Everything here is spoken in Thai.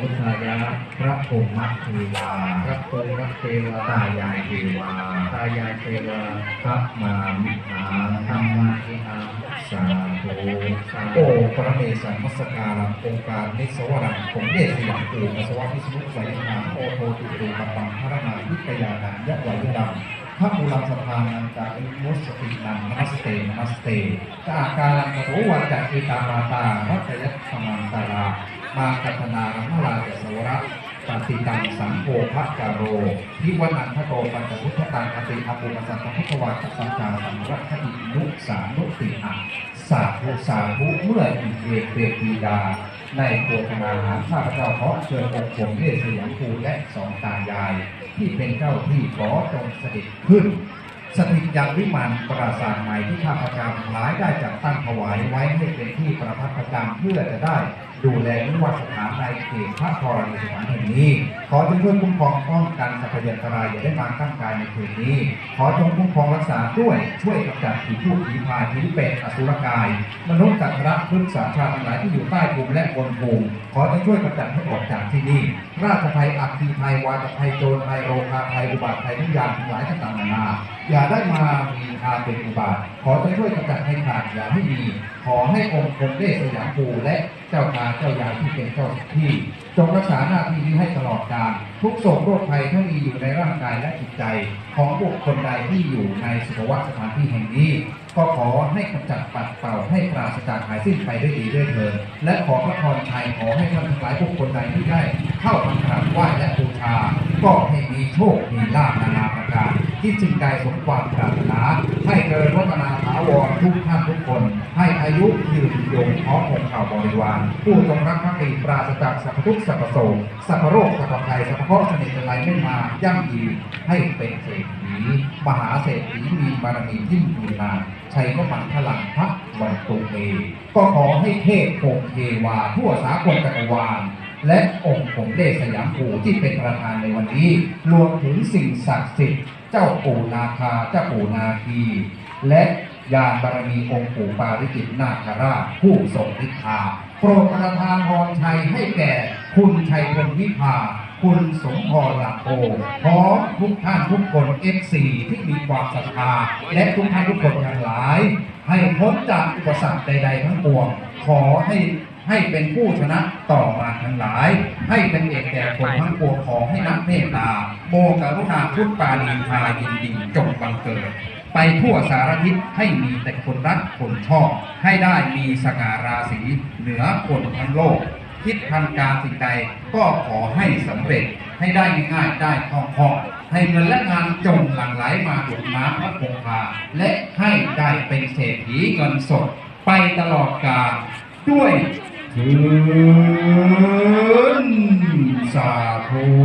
พุทธายะพระองค์มัคเทวาพระพรหมเทวาตายายเทวาตายายเทวาพระมามิหาธรรมาิหาสาธุโอ้พระเมสันมัสการังองค์การนิสวรังผมเดชสยามปูอสวะวิสมุขไสยนาโอโทติตูปปังพระนาวิทยานันยะไวยดังพระมูลังสถานังจาอิมุสตินังนมัสเตนมัสเตจาการังโสวันจักเอตามาตารัตยัตสมังตารา มาคัตนารัมราชสวระปฏิตังสังโฆพระจาโรทิวันันทโตปัญจพุทธตังอติอภุปสัตตพุทธวาสังฆาสัมรัตถินุสานุติหังสาธุสาธุเมื่ออีเอกเปรตปีดา ในโภชนาหารข้าพเจ้าขอเชิญองค์ผมเทศยามภูและสองตายาย ที่เป็นเจ้าที่ขอจงเสด็จขึ้นสถิตยังวิมานปราสาทใหม่ที่ข้าพเจ้าหลายได้จัดตั้งถวายไว้ให้เป็นที่ประทับประจำเพื่อจะได้ ดูแลนิวัตสถานในเขตพระธรณีสถานแห่งนี้ ขอจงช่วยคุ้มครองป้องกันสัพยันตรายอย่าได้มาตั้งกายในคืนนี้ ขอจงคุ้มครองรักษาด้วยช่วยกำจัดผีพูดผีพายผีเป็ดอสุรกาย มนุษย์กัตระพฤกษาชาทั้งหลายที่อยู่ใต้ภูมิและบนภูมิขอจงช่วยกำจัดให้ออกจากที่นี่ ราชภัยอัคคีภัยวาตภัยโจรภัยโรคาภัยอุบัติภัยทุกอย่างทั้งหลายต่างๆนานาอย่าได้มามีอาเป็นอุบาทขอจะช่วยกำจัดให้ขาดอย่าให้มีขอให้องค์คงเดชสยามภูและเจ้าตาเจ้ายายที่เป็นเจ้าที่จงรักษาหน้าที่นี้ให้ตลอดกาลทุกโศกโรคภัยที่มีอยู่ในร่างกายและจิตใจ ของบุคคลใดที่อยู่ในสุขวัตสถานที่แห่งนี้ ก็ขอให้กำจัดปัดเป่าให้ปราศจากหายสิ้นไปด้วยดีด้วยเถิดและขอพระพรชัยขอให้ท่านทั้งหลายผู้คนใดที่ได้ เข้ามากราบชา ก็ให้มีโชค มีลาภนานาประการ ที่จึงใดสมความปรารถนา ให้เจริญวัฒนาถาวรทุกท่านทุกคน ให้อายุยืนยงพร้อมองค์ข่าวบริวาร ผู้จงรักภักดีปราศจากสัพพทุกสัพพโศกสัพพโรคสัพพภัยสัพพเคราะห์เสน่ห์อะไรไม่มายั่งยืนให้เป็นเศรษฐีมหาเศรษฐีมีบารมียิ่งยืนนานชัยก็มันพลังพระวันตุเมก็ขอให้เทพโคงเทวาทั่วสากลจักรวาลและองค์ผมเดชสยามปู่ที่เป็นประธานในวันนี้ รวมถึงสิ่งศักดิ์สิทธิ์ เจ้าปู่นาคาเจ้าปู่นาคีและยานบารมีองค์ปู่ปาริจิตนาคราชผู้ทรงฤทธาโปรดประทานพรชัยให้แก่ คุณชัยพลวิภา คุณสมพรหลักโพพร้อมทุกท่านทุกคนเอฟซีที่มีความศรัทธาและทุกท่านทุกคนทั้งหลาย ให้พ้นจากอุปสรรคใด ๆ ทั้งปวง ขอให้ให้เป็นผู้ชนะต่อมาทั้งหลาย ให้เป็นเอกแก่คนทั้ง เมตตา โมกรุณาพุทธปาลีพายินดีจงบังเกิด ไปทั่วสารทิศให้มีแต่คนรักคนชอบ ให้ได้มีสง่าราศีเหนือคนทั้งโลก คิดทำการสิ่งใดก็ขอให้สำเร็จให้ได้ง่ายได้คล่องคล่องให้เงินและงานจงหลั่งไหลมาดุดน้ำพระคงคาและให้ได้เป็นเศรษฐีเงินสด ไปตลอดกาลด้วยเถินสาธุ